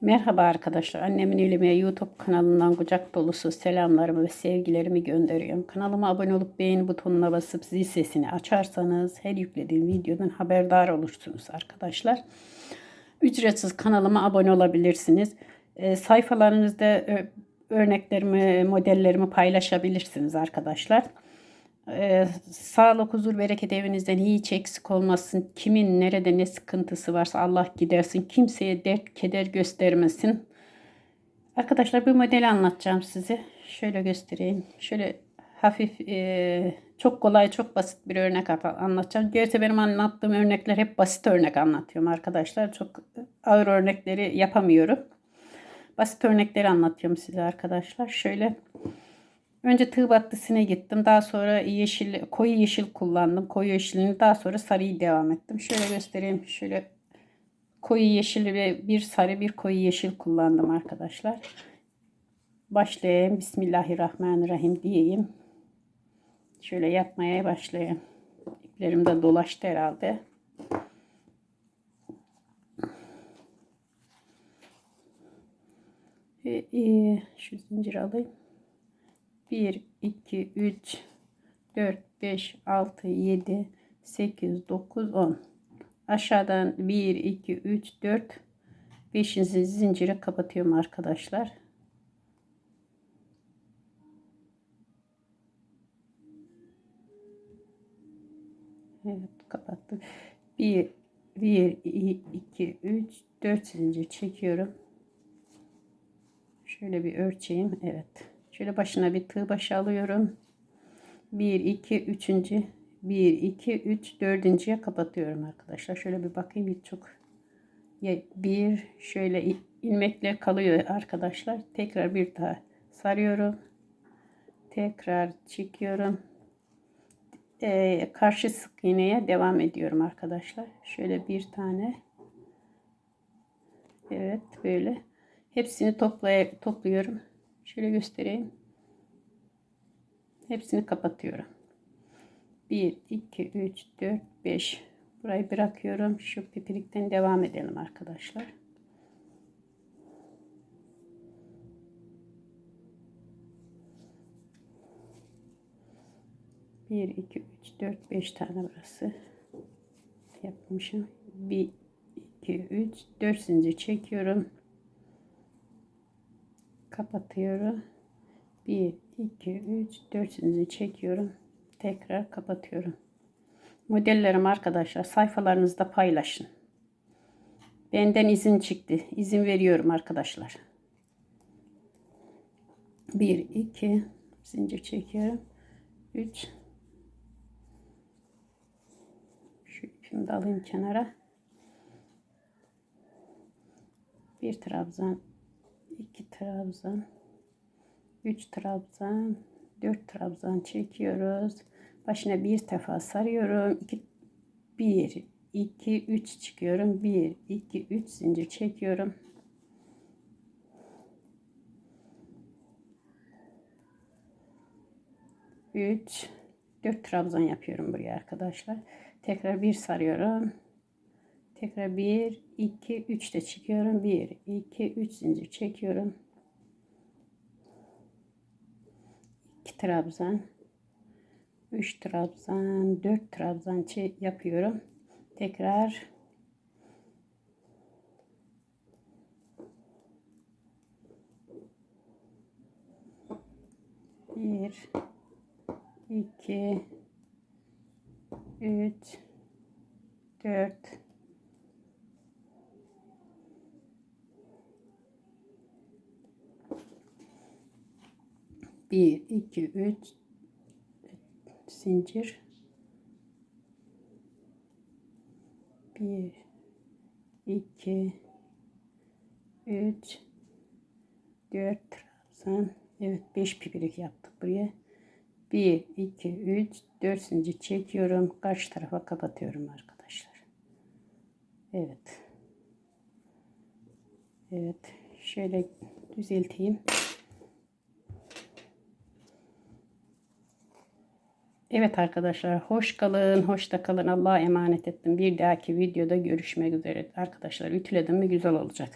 Merhaba arkadaşlar. Annemin Elime YouTube kanalından kucak dolusu selamlarımı ve sevgilerimi gönderiyorum. Kanalıma abone olup beğeni butonuna basıp zil sesini açarsanız her yüklediğim videodan haberdar olursunuz arkadaşlar. Ücretsiz kanalıma abone olabilirsiniz. E, sayfalarınızda örneklerimi, modellerimi paylaşabilirsiniz arkadaşlar. Ee, sağlık, huzur, bereket evinizden hiç eksik olmasın. Kimin nerede ne sıkıntısı varsa Allah gidersin. Kimseye dert, keder göstermesin. Arkadaşlar bir model anlatacağım size. Şöyle göstereyim. Şöyle hafif, e, çok kolay, çok basit bir örnek anlatacağım. Gerçi benim anlattığım örnekler hep basit örnek anlatıyorum arkadaşlar. Çok ağır örnekleri yapamıyorum. Basit örnekleri anlatıyorum size arkadaşlar. Şöyle Önce tığ battısına gittim. Daha sonra yeşil, koyu yeşil kullandım. Koyu yeşilini daha sonra sarıyı devam ettim. Şöyle göstereyim. Şöyle koyu yeşil ve bir sarı bir koyu yeşil kullandım arkadaşlar. Başlayayım. Bismillahirrahmanirrahim diyeyim. Şöyle yapmaya başlayayım. İplerim de dolaştı herhalde. Ve, e, şu zincir alayım. 1, 2, 3, 4, 5, 6, 7, 8, 9, 10. Aşağıdan 1, 2, 3, 4, 5. zincire kapatıyorum arkadaşlar. Evet kapattım. 1, 1, 2, 3, 4 zincir çekiyorum. Şöyle bir ölçeyim. Evet. Şöyle başına bir tığ başı alıyorum. 1 2 3. 1 2 3 4.'ye kapatıyorum arkadaşlar. Şöyle bir bakayım hiç çok bir şöyle ilmekle kalıyor arkadaşlar. Tekrar bir daha sarıyorum. Tekrar çekiyorum. Ee, karşı sık iğneye devam ediyorum arkadaşlar. Şöyle bir tane. Evet böyle. Hepsini toplay topluyorum. Şöyle göstereyim. Hepsini kapatıyorum. 1, 2, 3, 4, 5. Burayı bırakıyorum. Şu pipirikten devam edelim arkadaşlar. Bir, iki, üç, dört, beş tane burası yapmışım. Bir, iki, üç, dört zincir çekiyorum kapatıyorum. 1 2 3 4 zincir çekiyorum. Tekrar kapatıyorum. Modellerim arkadaşlar sayfalarınızda paylaşın. Benden izin çıktı. İzin veriyorum arkadaşlar. 1 2 zincir çekiyorum. 3 Şu ipimi de alayım kenara. Bir trabzan 2 trabzan 3 trabzan 4 trabzan çekiyoruz başına bir defa sarıyorum 2 1 2 3 çıkıyorum 1 2 3 zincir çekiyorum Üç, dört trabzan yapıyorum buraya arkadaşlar. Tekrar bir sarıyorum. Tekrar 1, 2, 3 de çekiyorum. 1, 2, 3 zincir çekiyorum. Trabzan. 3 trabzan, 4 trabzan yapıyorum. Tekrar bir, iki, üç, dört, 1 2 3 zincir. 1 2 3 4 trabzan. Evet 5 pipirik yaptık buraya. 1 2 3 4 zincir çekiyorum. Karşı tarafa kapatıyorum arkadaşlar. Evet. Evet şöyle düzelteyim Evet arkadaşlar hoş kalın, hoşta kalın. Allah'a emanet ettim. Bir dahaki videoda görüşmek üzere. Arkadaşlar ütüledim mi güzel olacak.